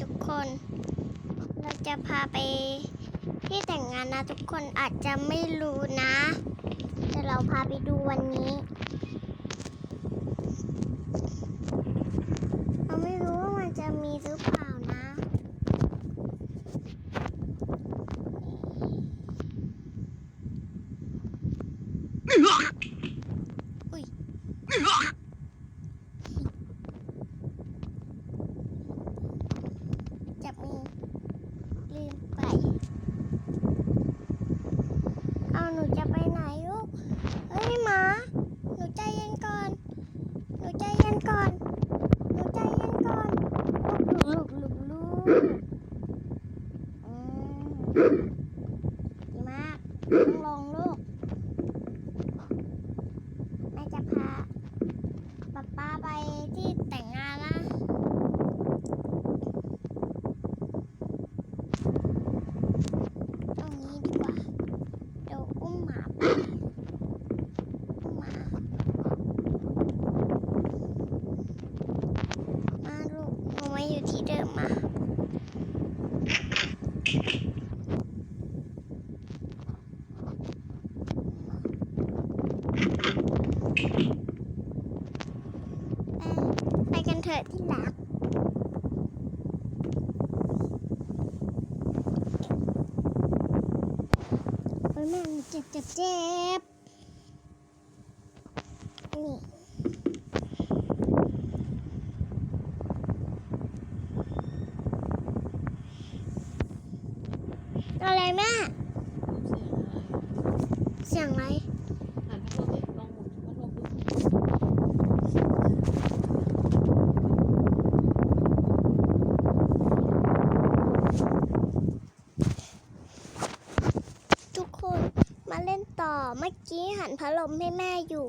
ทุกคน เราจะพาไปที่แต่งงานนะทุกคนอาจจะไม่รู้นะ แต่เราพาไปดูวันนี้ เราไม่รู้ว่ามันจะมีหรือเปล่านะ อุ้ย จับมือลืมไป เอาหนูจะไปไหนลูก เฮ้ยหมา หนูใจเย็นก่อน หนูใจเย็นก่อน หนูใจเย็นก่อนลูกลูกลูกลูกอืมดีมากนั่งลงลูก แม่จะพาป๊าป้าไปที่แต่งงานนะ ตรงนี้ดีกว่า เดี๋ยวอุ้ มามาลูกหนูมาอยู่ที่เดิมมาไปไปกันเถอะที่รัก โอ้ย แม่หนูเจ็บเจ็บเจ็บนี่อะไรแม่ เสียงอะไร หันพัดลมดิลองหมุนพัดลมดู ทุกคนมาเล่นต่อเมื่อกี้หันพัดลมให้แม่อยู่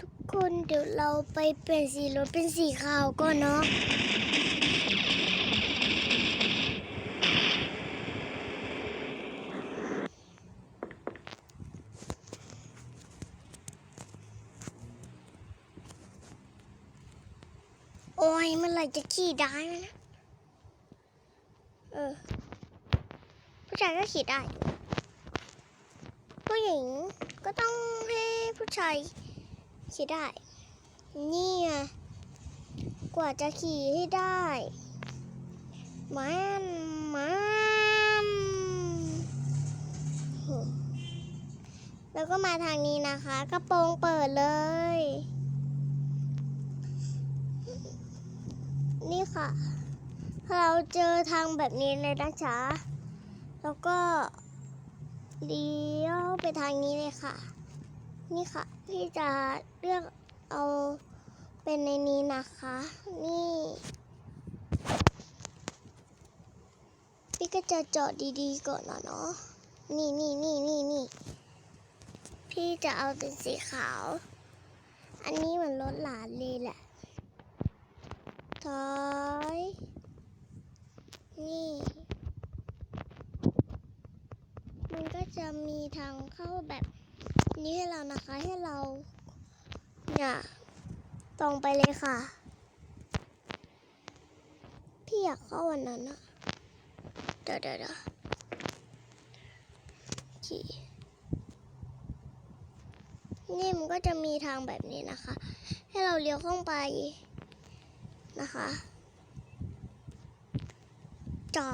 ทุก คนเดี๋ยวเราไปเปลี่ยนสีรถเป็นสีขาวก่อนเนาะโอ้ยเมื่อไหร่จะขี่ได้มนะ เออ ผู้ชายก็ขี่ได้ ผู้หญิงก็ต้องให้ผู้ชาย ขี่ได้ นี่ไงกว่าจะขี่ให้ได้มันมันแล้วก็มาทางนี้นะคะ กระโปรงเปิดเลย นี่ค่ะ เราเจอทางแบบนี้เลยนะจ๊ะแล้วก็เลี้ยวไปทางนี้เลยค่ะ นี่ค่ะ พี่จะเลือกเอาเป็นในนี้นะคะ นี่พี่ก็จะจอดดีๆก่อนนะเนาะนี่นี่นี่นี่นี่พี่จะเอาเป็นสีขาว อันนี้เหมือนรถหลานเลยแหละถอยนี่ มันก็จะมีทางเข้าแบบ นี้ให้เรานะคะให้เราเนี่ยตรงไปเลยค่ะ พี่อยากเข้าวันนั้นอะเดี๋ยวเดี๋ยวเดี๋ยวนี่มันก็จะมีทางแบบนี้นะคะ ให้เราเลี้ยวเข้าไปนะคะ จอ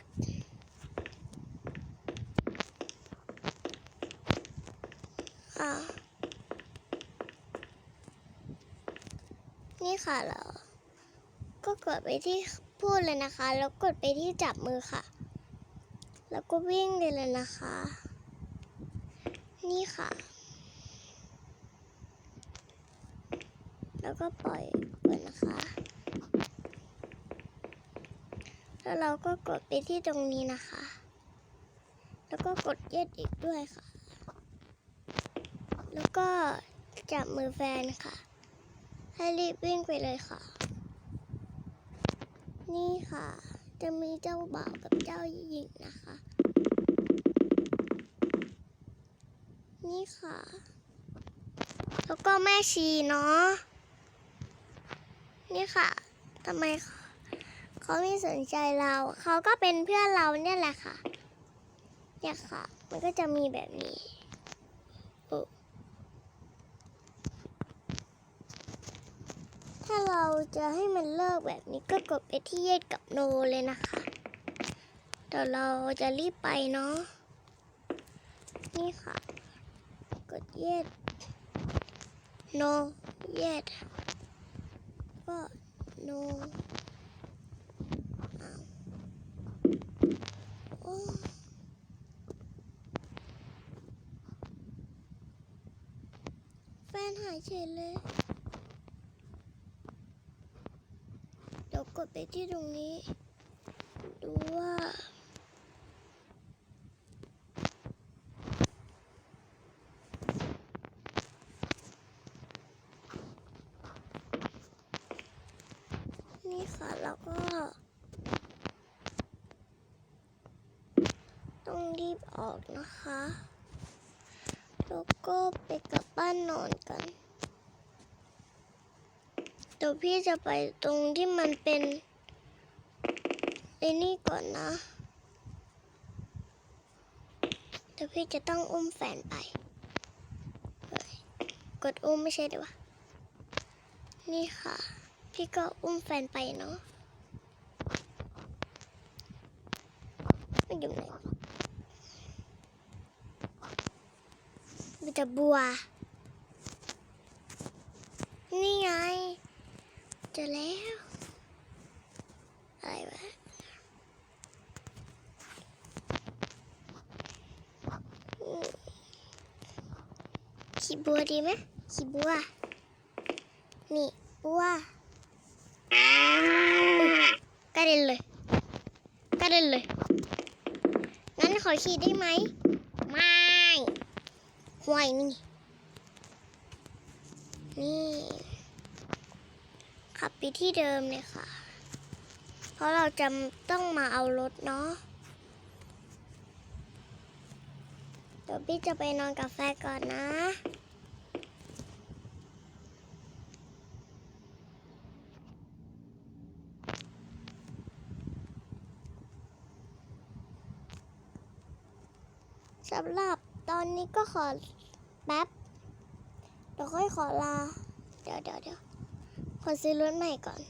ด อะนี่ค่ะเราก็กดไปที่พูดเลยนะคะ แล้วกดไปที่จับมือค่ะ แล้วก็วิ่งเลยเลยนะคะ นี่ค่ะ แล้วก็ปล่อยเปิดนะคะ แล้วเราก็กดไปที่ตรงนี้นะคะ แล้วก็กดย็ดอีกด้วยค่ะ แล้วก็จับมือแฟนค่ะ ให้รีบวิ่งไปเลยค่ะ นี่ค่ะ จะมีเจ้าบ่าวกับเจ้าหญิงนะคะ นี่ค่ะ แล้วก็แม่ชีเนาะ นี่ค่ะทำไมเขาเขาไม่สนใจเรา เขาก็เป็นเพื่อนเราเนี่ยแหละค่ะเนี่ยค่ะ มันก็จะมีแบบนี้โอ้ถ้า เราจะให้มันเลิกแบบนี้ก็กดไปที่เย็ดกับโนเลยนะคะ เดี๋ยวเราจะรีบไปเนาะ นี่ค่ะ กดเย็ด no yet ก็โอ้แฟนหายเฉยเลย เดี๋ยวกด ไปที่ตรงนี้ ดูว่า นี่ค่ะ แล้วก็ ต้องรีบออกนะคะ แล้วก็ไปกลับบ้านนอนกัน ดี๋ยวพี่จะไปตรงที่มันเป็นไอ้นี่ก่อนนะเดี๋ยวพี่จะต้องอุ้มแฟนไป กดอุ้มไม่ใช่เดี๋ยววะนี่ค่ะ พี่ก็อุ้มแฟนไปเนาะมันอยู่ไหนมันจะบัว นี่ไงเจอแล้ว อะไรวะขี่บัวดีไหมขี่บัว นี่บัวกระเด็นเลยกระเด็นเลย งั้นขอขี่ได้ไหม ไม่ห่วยนี่ นี่ ขับไปที่เดิมเลยค่ะ เพราะเราจะต้องมาเอารถเนาะเดี๋ยวพี่จะไปนอนกับแฟก่อนนะสำหรับตอนนี้ก็ขอแป๊บเดี๋ยวค่อยขอลา เดี๋ยวเดี๋ยวเดี๋ยว อซื้อรถใหม่ก่อน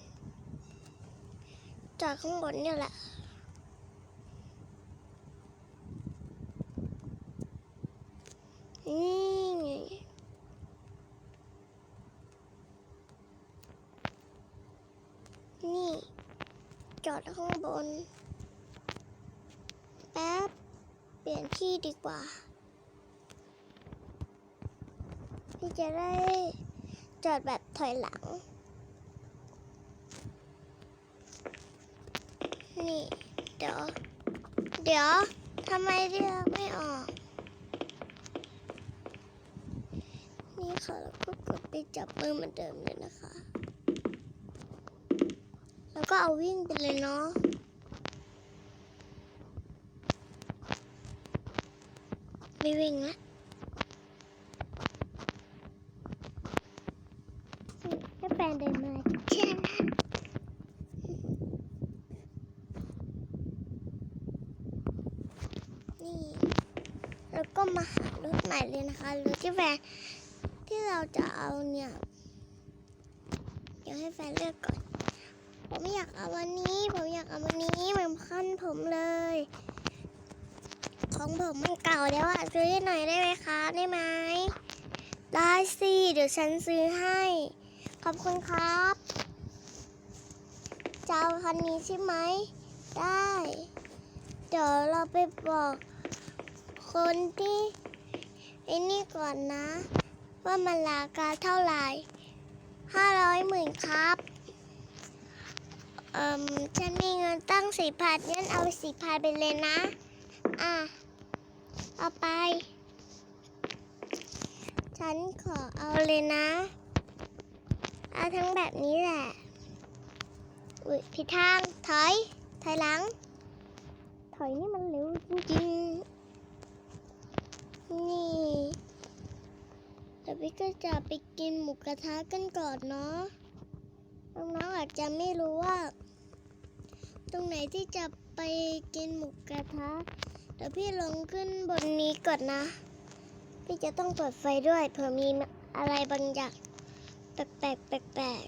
จากข้างบนเนี่ยแหละนี่ไงนี่ จอดข้างบน แป๊บ เปลี่ยนที่ดีกว่าพี่จะได้จอดแบบถอยหลัง นี่ เดี๋ยว เดี๋ยวทำไมเรียกไม่ออก นี่ค่ะ แล้วก็กดไปจับมือเหมือนเดิมเลยนะคะ แล้วก็เอาวิ่งไปเลยเนาะไม่วิ่งละแค่แฟนเดินมาแค่นั้นนี่ แล้วก็มาหารถใหม่เลย นะคะหรถที่แฟนที่เราจะเอาเนี่ยเดี๋ยวให้แฟนเลือกก่อน ผมอยากเอาวันนี้ ผมอยากเอาวันนี้เหมือนขั้นผมเลย ของผมมันเก่าแล้วอะซื้อให้หน่อยได้ไหมคะได้ไหมได้สิเดี๋ยวฉันซื้อให้ ขอบคุณครับจะเอาคันนี้ใช่ไหมได้ เดี๋ยวเราไปบอกคนที่ ไอ้นี่ก่อนนะ ว่ามันราคาเท่าไหร่ห้าร้อยหมื่นครับเอ่มฉันมีเงินตั้งสี่พันงั้นเอาสี่พันไปเลยนะ อะ เอาไป ฉันขอเอาเลยนะ เอาทั้งแบบนี้แหละ อุ้ยผิดทาง ถอย ถอยหลัง ถอยนี่มันเร็วจริงๆ นี่ เดี๋ยวพี่ก็จะไปกินหมูกระทะกันก่อนเนาะ น้องๆอาจจะไม่รู้ว่า ตรงไหนที่จะไปกินหมูกระทะ เดี๋ยวพี่ลงขึ้นบนนี้ก่อนนะ พี่จะต้องเปิดไฟด้วยเผื่อมีอะไรบางอย่างแปลกๆแปลก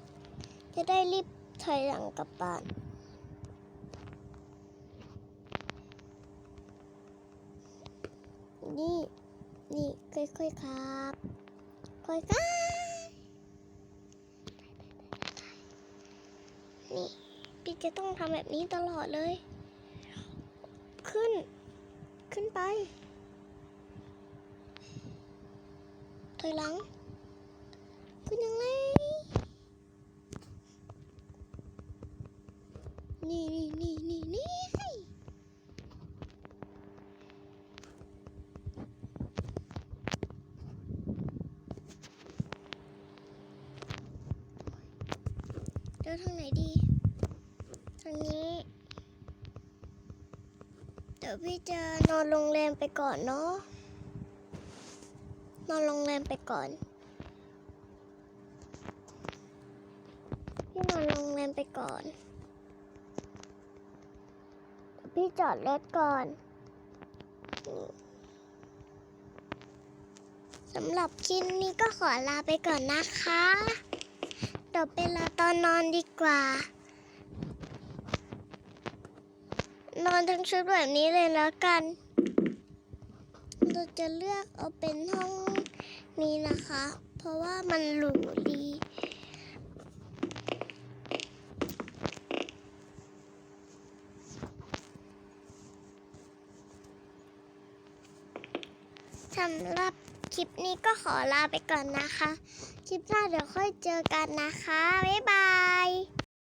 ๆจะได้รีบถอยหลังกลับบ้าน นี่นี่ค่อยๆครับค่อยๆนี่พี่จะต้องทำแบบนี้ตลอดเลย ขึ้น ขึ้นไปถอยหลัง ขึ้นยังไง นี่นี่นี่นี่นี่ เดินทางไหนดี ทาง นี้ เดี๋ยวพี่จะนอนโรงแรมไปก่อนเนาะ นอนโรงแรมไปก่อน พี่นอนโรงแรมไปก่อน พี่จอดรถก่อนสำหรับคลิปนี้ก็ขอลาไปก่อนนะคะเดี๋ยวเป็นลาตอนนอนดีกว่า นอนทั้งชุดแบบนี้เลยแล้วกัน เราจะเลือกเอาเป็นห้องนี้นะคะ เพราะว่ามันหรูดีสำหรับคลิปนี้ก็ขอลาไปก่อนนะคะ คลิปหน้าเดี๋ยวค่อยเจอกันนะคะ บ๊ายบาย